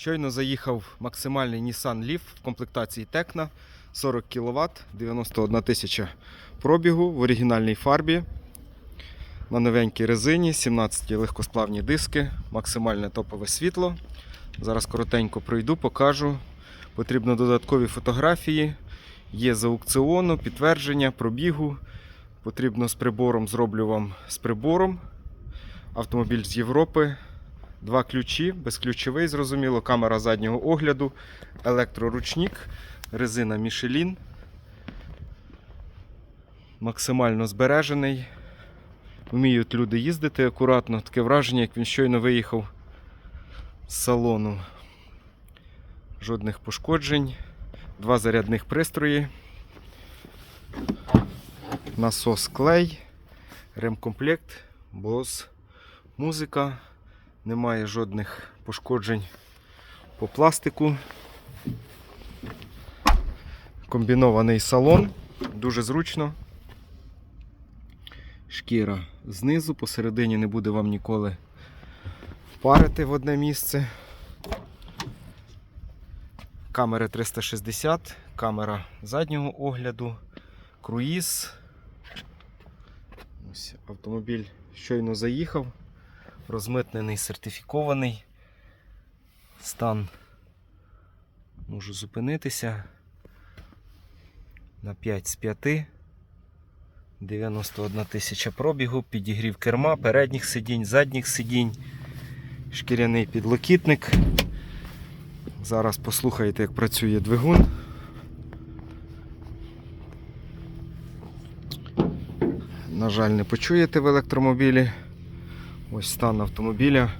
Щойно заїхав максимальний Nissan Leaf в комплектації Tecna 40 кВт, 91 тисяча пробігу в оригінальній фарбі. На новенькій резині, 17 легкосплавні диски, максимальне топове світло. Зараз коротенько пройду, покажу. Потрібно додаткові фотографії. Є з аукціону, підтвердження, пробігу. Потрібно з прибором, зроблю вам з прибором. Автомобіль з Європи. Два ключі, безключовий, зрозуміло, камера заднього огляду, електроручник, резина Michelin. Максимально збережений. Вміють люди їздити акуратно. Таке враження, як він щойно виїхав з салону. Жодних пошкоджень. Два зарядних пристрої. Насос клей, ремкомплект, бос, музика. Немає жодних пошкоджень по пластику. Комбінований салон, дуже зручно. Шкіра знизу, посередині не буде вам ніколи парити в одне місце. Камери 360, камера заднього огляду, круїз. Ось автомобіль щойно заїхав, розмитнений, сертифікований. Стан можу зупинитися на 5 з 5. 91 тисяча пробігу, підігрів керма, передніх сидінь, задніх сидінь, шкіряний підлокітник. Зараз послухайте, як працює двигун. На жаль, не почуєте в електромобілі. Ось стан автомобіля.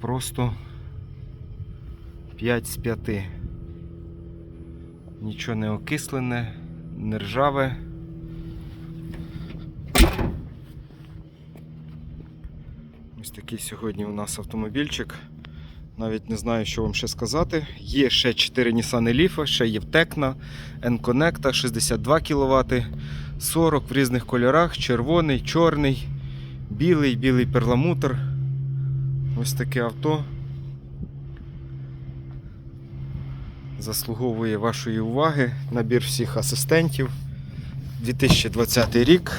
Просто 5 з 5. Нічого не окислене, не ржаве. Ось такий сьогодні у нас автомобільчик. Навіть не знаю, що вам ще сказати. Є ще 4 Nissan Leaf, ще є Tecna, N-Connect 62 кВт, 40 в різних кольорах: червоний, чорний, білий, білий перламутр. Ось таке авто. Заслуговує вашої уваги. Набір всіх асистентів. 2020 рік.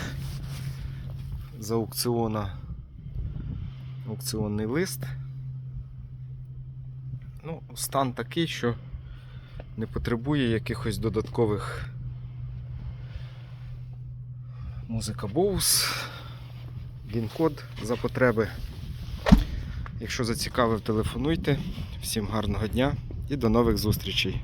З аукціона аукціонний лист. Ну, стан такий, що не потребує якихось додаткових музика Bose, він-код за потреби. Якщо зацікавив, телефонуйте. Всім гарного дня і до нових зустрічей!